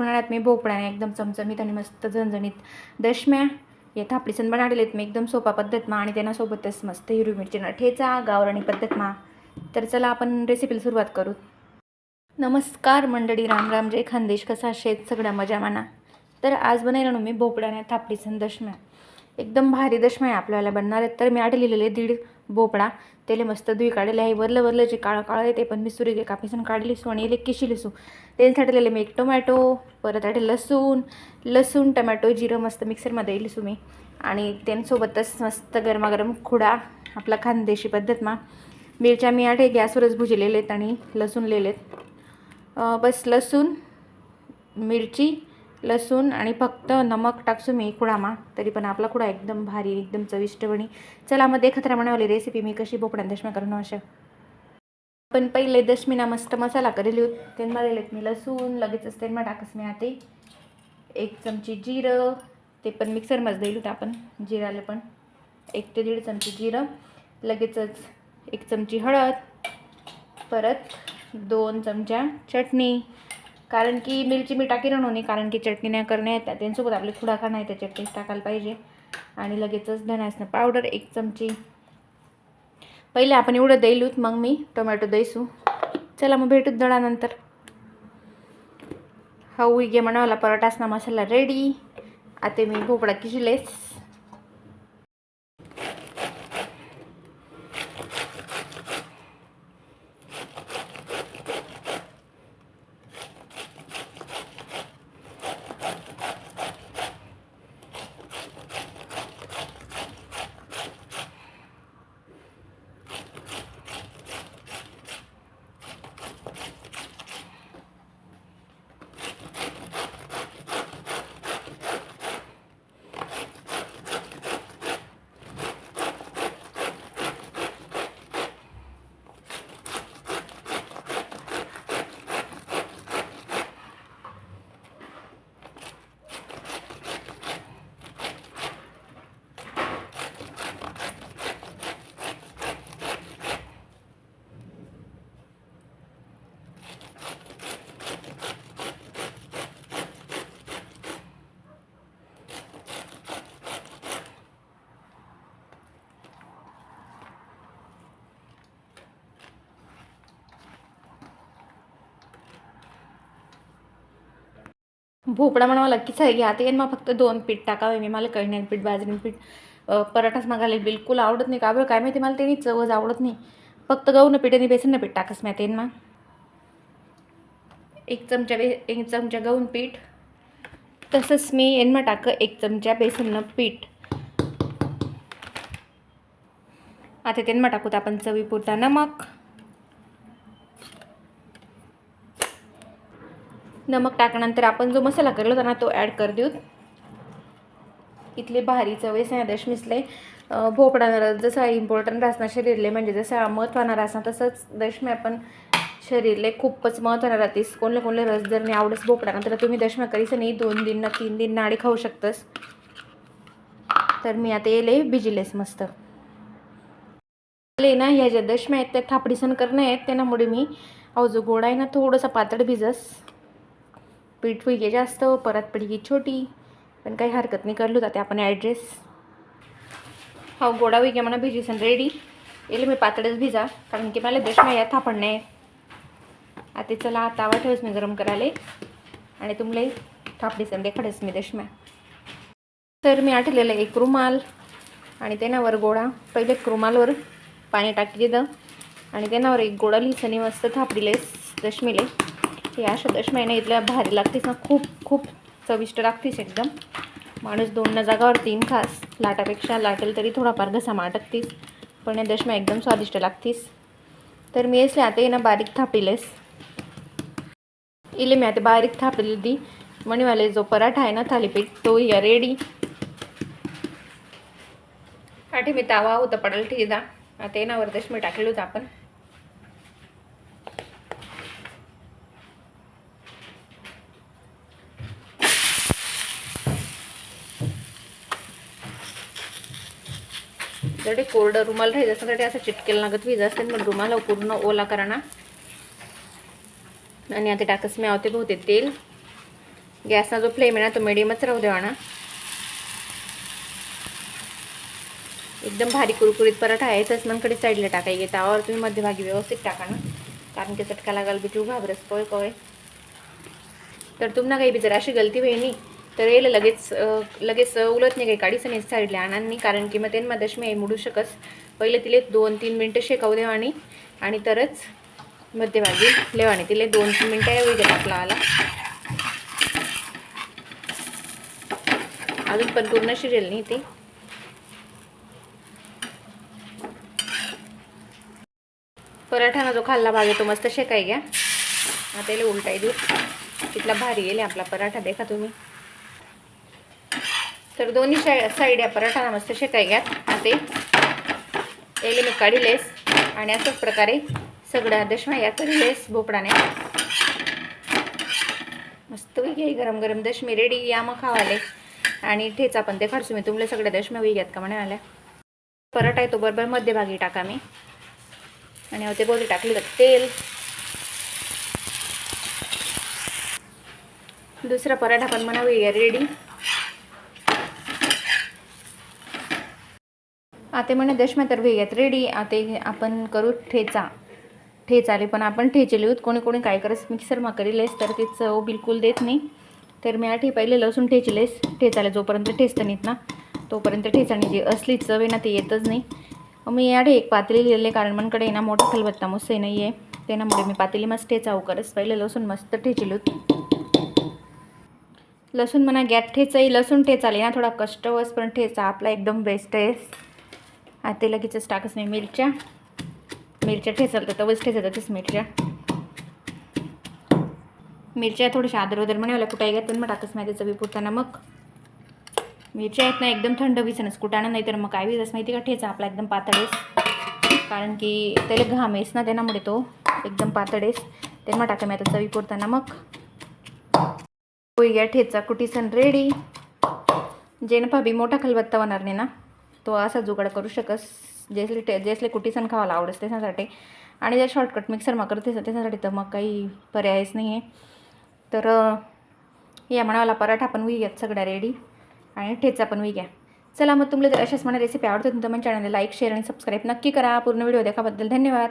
उन्हाळ्यात मी भोपळ्याने एकदम चमचमीत आणि मस्त झणझणीत दशम्या या थापडीसन बनाडलेत मी एकदम सोपा पद्धतमा आणि आणि त्यांनासोबतच मस्त हिरवी मिरचीनं ठेचा गावराणी पद्धतमा तर चला आपण रेसिपीला सुरुवात करू. नमस्कार मंडळी राम राम. जय खानदेश. कसा शेत? सगळ्या मजा माना. तर आज बनायला मी भोपळ्याने थापडीसन दशम्या. एकदम भारी दशम्या आपल्याला बनणार आहेत. तर मी आठ लिहिलेले दीड भोपळा त्याला मस्त धुई काढले आहे. वरलं वरलं जे काळं काळं आहे ते पण मी सुरी कापीसून काढली. सो आणि इले किशी लिसू. त्याच्यासाठी मी एक टोमॅटो परत आटे लसूण. लसूण टमॅटो जिरं मस्त मिक्सरमध्ये लिसू मी आणि त्यांसोबतच मस्त गरमागरम खुडा आपला खानदेशी पद्धतमा मिरच्या मी आठ गॅसवरच भुजलेले आहेत आणि लसूण लिहिलेत. आहेत बस लसूण मिरची लसूण आणि फक्त नमक टाकसू मी कुळामा तरी पण आपला कुडा एकदम भारी एकदम चविष्ट बणी चला मग देखत राहण्यावाली रेसिपी मी कशी भोपळ्या दशम्या करून अशा. पण पहिले दशमीना मस्त मसाला करेल. त्यांना लेत मी लसूण लगेचच त्यांना टाकस मी आते. एक चमची जिरं ते पण मिक्सरमध्ये देईल होतं आपण जिराला पण. एक ते दीड चमची जिरं लगेचच एक चमची हळद परत दोन चमच्या चटणी कारण की मिरची मी टाकी नाही कारण की चटणी नाही करण्या येतात त्यांच्यासोबत आपले खुडाखा नाही आहे त्याच्यात टाकायला पाहिजे. आणि लगेचच धनासनं पावडर एक चमची. पहिले आपण एवढं दैलूत मग मी टोमॅटो देसू चला मग भेटूत दळानंतर हा उगे म्हणावला पराठासना मसाला रेडी आता मी भोपळा किशिलेस भोपळा म्हणावा नक्कीच आहे आता ते मग फक्त दोन पीठ टाकावे मी मला कळण्यात पीठ बाजरीन पीठ पराठाच मागायला बिलकुल आवडत नाही का बरं? काय माहिती मला त्यांनी चवच आवडत नाही. फक्त गहूनं पीठ आणि बेसन पीठ टाकस मी आता मग. एक चमचा बे एक चमचा गहून पीठ तसंच मी यान मग टाकं एक चमचा बेसननं पीठ. आता त्यांना टाकूत आपण चवीपुरता नमक. नमक टाकल्यानंतर आपण जो मसाला केला होता ना तो ॲड कर देऊ. इथले भारी चवेस आहे मिसले. भोपळा रस जसा इम्पॉर्टंट असणार शरीरले म्हणजे जसा महत्त्वानं असणार तसंच दशमी आपण शरीरले खूपच महत्त्वानं राहतेस कोणले कोणले रस जर नाही आवडस भोपळा तर तुम्ही दशम्या करीस नाही दोन दिन ना तीन दिन नाडी खाऊ शकतस. तर मी आता येले भिजिलेस मस्त. ले ना ह्या ज्या दशम्या आहेत त्या थापडीसन करणं आहेत त्यामुळे मी अहो जो गोडा आहे ना थोडंसं पातळ भिजस. पीठ फुगे जास्त परत पिढी छोटी पण काही हरकत नाही. करलो जाते आपण ॲड्रेस हा हो, गोडा वैगे म्हणा भिजीसन रेडी येईल मी पातळच भिजा कारण की मला दशम्या या थापड नाही. आता चला आता ठेवस मी गरम करायला. आणि तुमले थापडी संदे मी देशम्या. तर मी आठवलेलं एक रुमाल आणि त्यानावर गोळा पहिले एक रुमालवर पाणी टाकी दिलं आणि त्यानावर एक गोळा लिहिसनी मस्त थापडीलेस दशमीले. हे अशा दशम्याने इथल्या भारी लागतीस ना खूप खूप चविष्ट लागतीस एकदम. माणूस दोन न जागावर तीन खास लाटापेक्षा लाटेल तरी थोडाफार घसा माटकतीस पण या दशम्या एकदम स्वादिष्ट लागतीस. तर मी असले आता ना बारीक थापीलेस. इले मी आता बारीक थापलेली. दी मणीवाले जो पराठा आहे ना थालीपीठ तो या रेडी आठी मी तावा होता पडेल ठीक आता येणावर दशमी टाकले होतं आपण. जरी कोरडं रुमाल राहील असं असं चिटकेल लागत वीज असते मग रुमाला पूर्ण ओला करा ना. आणि आता टाकस मी आवते बहुते तेल. गॅसचा जो फ्लेम आहे ना तो मिडियमच राहू द्यावा ना. एकदम भारी कुरकुरीत पराठा आहे तस मनकडे साईडला टाकायचे. त्यावर तुम्ही मध्यभागी व्यवस्थित टाका ना. कारण की चटका लागाल बिटू घाबरस पोय पोय. तर तुम्हाला काही बी जर अशी गलती होईनी तर येईल लगेच लगेच उलट नाही काही काढीच नाही साईडला आणांनी कारण की मग त्यांना दशमी मोडू शकस. पहिले तिले दोन तीन मिनटं शेकावू देवाणी आणि तरच मध्यभागी लेवाणी तिले दोन तीन मिनटं यावी गेला आपला आला अजून पण पूर्ण शिरेल नाही ती. पराठाना जो खाल्ला भाग आहे तो मस्त शेकाय घ्या. आता याला उलटाई देऊ. तिथला भारी येईल आपला पराठा देखा तुम्ही. तर दोन्ही साई साईड या पराठाला मस्त शेकाय घ्या. आता याला मी काढिलेस आणि अशाच प्रकारे सगळ्या दशमा या करिलेस भोपडाने मस्त घे गरम गरम दशमी रेडी या मग खावाले. आणि ठेचा पण ते खर्च मी तुमले सगळ्या दशम्या घ्यात का म्हणे आल्या पराठा आहे तो बरोबर मध्यभागी टाका मी. आणि होते बोली टाकली तर तेल. दुसरा पराठा पण म्हणा वेगळा रेडी. आता म्हणे दशम्या तर वेगळ्यात रेडी आता आपण करू ठेचा. ठेचाले पण आपण ठेचे होत कोणी कोणी काय करस मिक्सरमा माकरीलेस तर ते चव बिलकुल देत नाही. तर मी आठी पहिले लसूण ठेचलेस ठेचाले जोपर्यंत ठेचतं नाहीत ना तोपर्यंत ठेचाणी जी असली चव आहे ना ते येतच नाही. मी याडे एक पातेली लिहिलेले कारण मनकडे ना मोठा खलबत्ता मुसे नाही आहे त्यामुळे मी पातेली मस्त ठेचाऊ हो करस पहिले लसूण मस्त ठेचिलूत लसूण म्हणा गॅट ठेचाई लसूण ठेचाले ना थोडा कष्ट वस पण ठेचा आपला एकदम बेस्ट आहे आता ते लगेचच टाकच नाही मिरच्या. मिरच्या ठेचाल तर तवच ठेचातच मिरच्या. मिरच्या थोड्याशा आदर म्हणावल्या कुठे घेत पण मग टाकच नाही त्याचं पुरताना मग. मिरच्या आहेत ना एकदम थंड विसनच कुटाणं नाही तर मग काय विजच माहिती का? ठेचा आपला एकदम पातळेस. कारण की त्याला घाम येस ना त्यामुळे तो एकदम पातळेस. ते टाका मी आता चवी पुरताना मग. या ठेचा कुटीसन रेडी जेन भाभी मोठा खलबत्ता होणार नाही ना. तो असा जुगाड करू शकस जेसले टे जेसले कुटीसन खावायला आवडस त्याच्यासाठी. आणि जे शॉर्टकट मिक्सर मग करते त्याच्यासाठी तर मग काही पर्यायच नाही आहे तर या म्हणावाला पराठा पण विघ्यात सगळ्या रेडी आणि ठेचा पण विघ्या चला मग तुम्हाला जर अशाच मला रेसिपी आवडतात तर माझ्या चॅनलला लाईक शेअर आणि सबस्क्राईब नक्की करा. पूर्ण व्हिडिओ देखाबद्दल धन्यवाद.